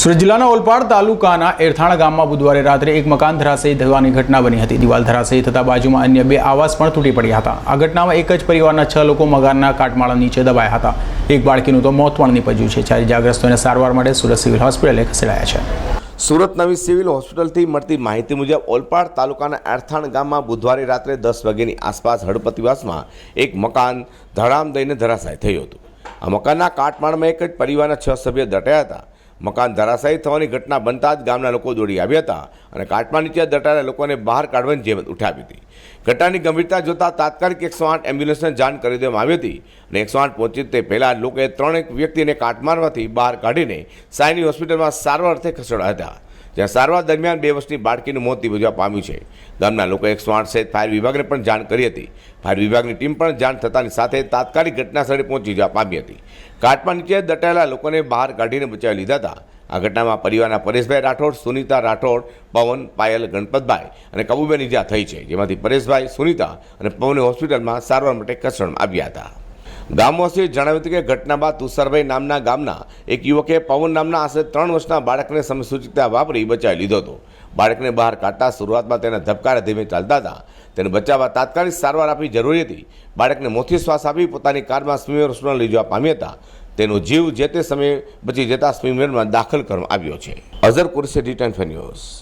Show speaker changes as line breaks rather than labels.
સુરત જિલ્લાના ઓલપાડ તાલુકાના એરથાણા ગામમાં બુધવારે રાત્રે એક મકાન ધરાશયી થવાની ઘટના બની હતી. દિવાલ ધરાશયી થતા બાજુમાં અન્ય બે આવાસ પણ તૂટી પડ્યા હતા. આ ઘટનામાં એક જ પરિવારના છ લોકો મકાનના કાટમાળા નીચે દબાયા હતા. એક બાળકીનું તો મોત પણ નીપજ્યું છે. જ્યારે ઇજાગ્રસ્તોને સારવાર માટે સુરત સિવિલ હોસ્પિટલે ખસેડાયા છે.
સુરત નવી સિવિલ હોસ્પિટલથી મળતી માહિતી મુજબ ઓલપાડ તાલુકાના એરથાણ ગામમાં બુધવારે રાત્રે દસ વાગ્યાની આસપાસ હળપતિવાસમાં એક મકાન ધડામ દઈને ધરાશાય થયું હતું. આ મકાનના કાટમાળમાં એક જ પરિવારના છ સભ્ય દટાયા હતા. મકાન ધરાશાયી થવાની ઘટના બનતા જ ગામના લોકો દોડી આવ્યા હતા અને કાટમાં નીચે દટાયેલા લોકોને બહાર કાઢવાની જેમત ઉઠાવી હતી. ઘટનાની ગંભીરતા જોતા તાત્કાલિક એકસો આઠ એમ્બ્યુલન્સને જાણ કરી દેવામાં આવી હતી અને એકસો આઠ પહોંચી તે પહેલાં લોકોએ ત્રણેક વ્યક્તિને કાટ મારવાથી બહાર કાઢીને સાયની હોસ્પિટલમાં સારવાર અર્થે ખસેડ્યા હતા. જ્યાં સારવાર દરમિયાન બે વર્ષની બાળકીનું મોત નિપજવા પામ્યું છે. ગામના લોકોએ એકસો આઠ સહિત ફાયર વિભાગને પણ જાણ કરી હતી. ફાયર વિભાગની ટીમ પણ જાણ થતાની સાથે તાત્કાલિક ઘટના સ્થળે પહોંચી જવા પામી હતી. કાટમાં નીચે દટાયેલા લોકોને બહાર કાઢીને બચાવી લીધા હતા. આ ઘટનામાં પરિવારના પરેશભાઈ રાઠોડ, સુનિતા રાઠોડ, પવન પાયલ, ગણપતભાઈ અને કબુબેન ઇજા થઈ છે, જેમાંથી પરેશભાઈ, સુનિતા અને પવનને હોસ્પિટલમાં સારવાર માટે ખસેડવામાં આવ્યા હતા. ગામવાસીઓએ જણાવ્યું હતું કે ઘટના બાદ તુષારભાઈ નામના ગામના એક યુવકે પવન નામના આશરે ત્રણ વર્ષના બાળકને સમસૂચિતતા વાપરી બચાવી લીધો હતો. બાળકને બહાર કાઢતા શરૂઆતમાં તેના ધબકારા ધીમે ચાલતા હતા. તેને બચાવવા તાત્કાલિક સારવાર આપવી જરૂરી હતી. બાળકને મોથી શ્વાસ આપી પોતાની કારમાં સ્વિમેર હોસ્પિટલ લઈ જવા પામ્યા હતા. તેનો જીવ જે તે સમયે બચી જતા સ્વિમિંગમાં દાખલ કરવામાં આવ્યો છે. Azhar Qureshi return ten news.